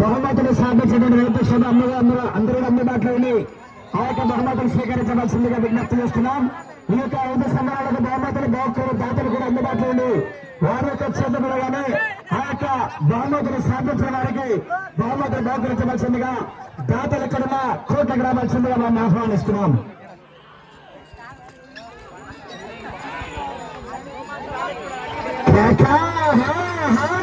బహుమతులు సాధించడం రేపక్షణ అమ్మగారు అందరూ అందరూ అందుబాటులో ఉండి ఆ యొక్క బహుమతులు స్వీకరించవలసిందిగా విజ్ఞప్తి చేస్తున్నాం. ఈ యొక్క ఐదు సంవత్సరాలకు బహుమతులు బాగుకరు దాతలు కూడా అందుబాటులో ఉండి వారి యొక్క చేతబడగానే ఆ యొక్క బహుమతులు సాధించడానికి బహుమతులు బహుకరించవలసిందిగా దాతలు ఇక్కడ కోట్లకు రావాల్సిందిగా మనం ఆహ్వానిస్తున్నాం. ha ha ha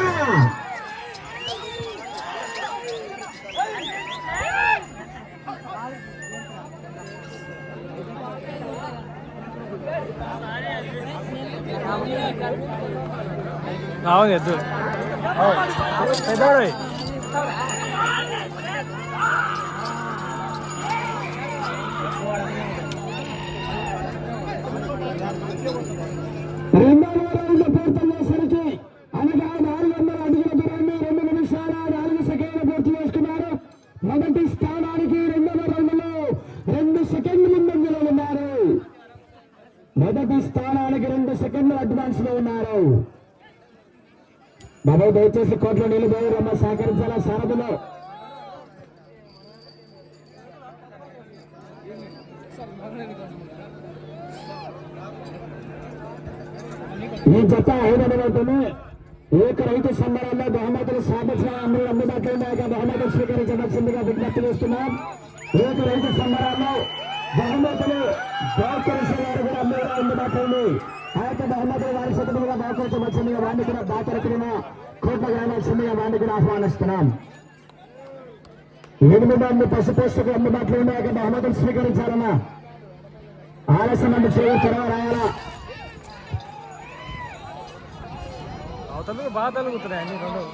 哪个儿子？哦，谁打嘞？మొదటి స్థానానికి రెండు సెకండ్లు అడ్వాన్స్లో ఉన్నారు. బాబాయ్ దయచేసి కోట్లో నిలిపోయారమ్మ రమ్మ సహకరించాలా? సారథిలో. ఈ జత ఐదవ వైపునే ఏక రైతు సంబరాల్లో బహుమతులు సాధించిన అందరూ అందుబాటులో ఉన్నాక బహుమతులు స్వీకరించవలసిందిగా విజ్ఞప్తి చేస్తున్నాం. ఏక రైతు సంబరాల్లో బహుమతులు బహుకరించిన బహుమతులు వారి సతులుగా బహుకరించవలసిందిగా వాడిని కూడా దాతరకుడిన కోట్ల గ్రామాల్సిందిగా వాడిని కూడా ఆహ్వానిస్తున్నాం. ఎనిమిది మంది పశుపోషకులు అందుబాటులో ఉన్న బహుమతులు స్వీకరించాలన్నా. ఆలస్యం అంటే చేయ త్వరగా రాయాలా? అవతల బాగా తలుగుతున్నాయి అన్ని రెండు.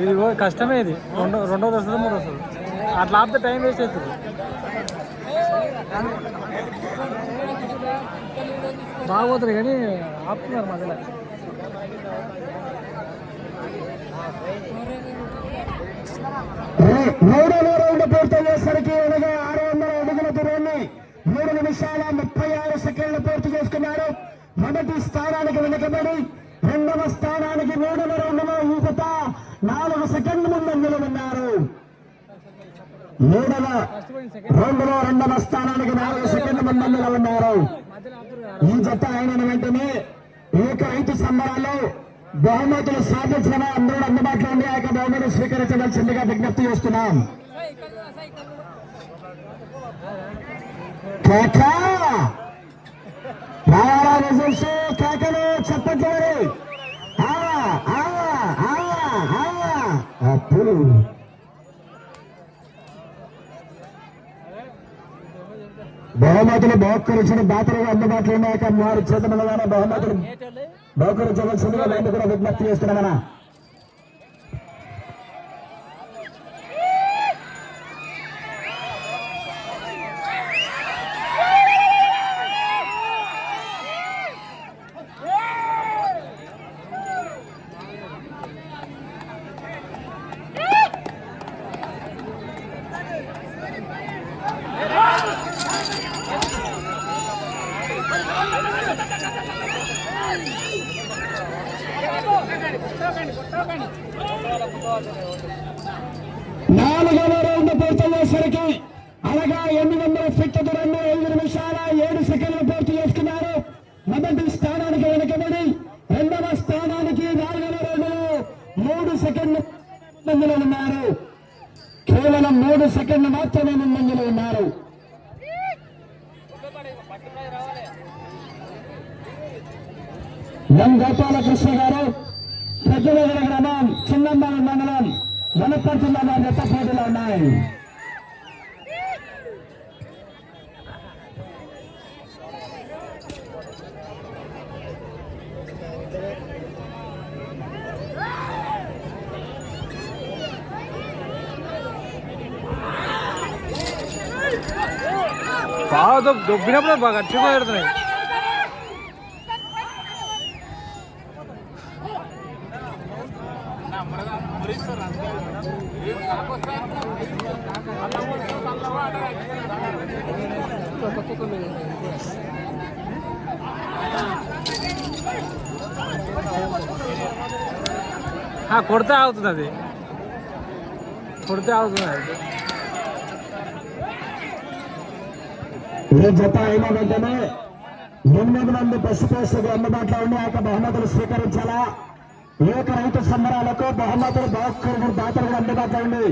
ఇది కష్టమే ఇది. రెండో రెండోది వస్తుంది మూడో వస్తుంది అట్లా ఆపితే టైం వేస్ట్ అవుతుంది. బాగోతుంది కానీ ఆపుతున్నారు మధ్యలో. మూడవ రౌండ్ పూర్తయ్యేసరికి అనగా ఆరు వందల అడుగుల దూరాన్ని మూడు నిమిషాల ముప్పై ఆరు సెకండ్లు పూర్తి చేసుకున్నారు. మొదటి స్థానానికి వెనుకబడి రెండవ స్థానానికి మూడవ రౌండ్లో ఈత నాలుగు సెకండ్ల ముందు నిలబడినారు మూడవ రెండవ రెండవ స్థానానికి నాలుగు సెకండ్ల ముందు నిలబడినారు ఈ జత అయిన వెంటనే ఏక రైతు సంబరాల్లో బహుమతులు సాధించిన అందరూ అందుబాటులో ఉండి ఆ యొక్క బహుమతులు స్వీకరించవలసిందిగా విజ్ఞప్తి చేస్తున్నాం. కేక! రావాలా రిజల్ట్స్ కేకలు చెప్పట్లు అప్పుడు బహుమతులు బహుకరించిన దాతలుగా అందుబాటులో ఉన్నాక వారి చేత మీదగానే బహుమతులు బహుకరించవలసిందిగా మేము కూడా విజ్ఞప్తి చేస్తున్నామన్నా. నాలుగవ రౌండ్ పూర్తయ్యేసరికి అనగా ఎనిమిది వందల ఫిట్ దూరంలో ఐదు నిమిషాల ఏడు సెకండ్లు పూర్తి చేసుకున్నారు. మొదటి స్థానానికి వెనుకబడి రెండవ స్థానానికి నాలుగవ రౌండ్లో మూడు సెకండ్లు ముందులో ఉన్నారు. కేవలం మూడు సెకండ్లు మాత్రమే ముందులో ఉన్నారు. ఎం గోపాలకృష్ణ గారు పెద్దనగర గ్రామం చిన్నంబాయి మండలం వనపర్తి జిల్లా వారి పోటీలో ఉన్నాయి. బాగా దొబ్బినప్పుడే దొబ్బినప్పుడు బాగా గట్టిగా కొడితే అవుతుంది అది కొడితే ఆగుతుంది అది ఈ జత అయిన వెంటనే ఎనిమిది మంది పశుపోషకులు అందుబాటులో ఉండి ఆ యొక్క బహుమతులు స్వీకరించాలా ఏక రైతు సంబరాలకు బహుమతులు బాక్సులు దాతలు అందుబాటులో ఉండి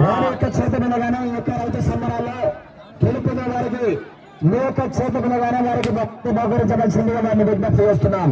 వారి యొక్క చేతి మీదగానే ఈ యొక్క రైతు సంబరాల్లో గెలుపున వారికి మీ యొక్క చేతి మీదగానే వారికి భక్తి బహుకరించవలసిందిగా వారిని విజ్ఞప్తి చేస్తున్నాం.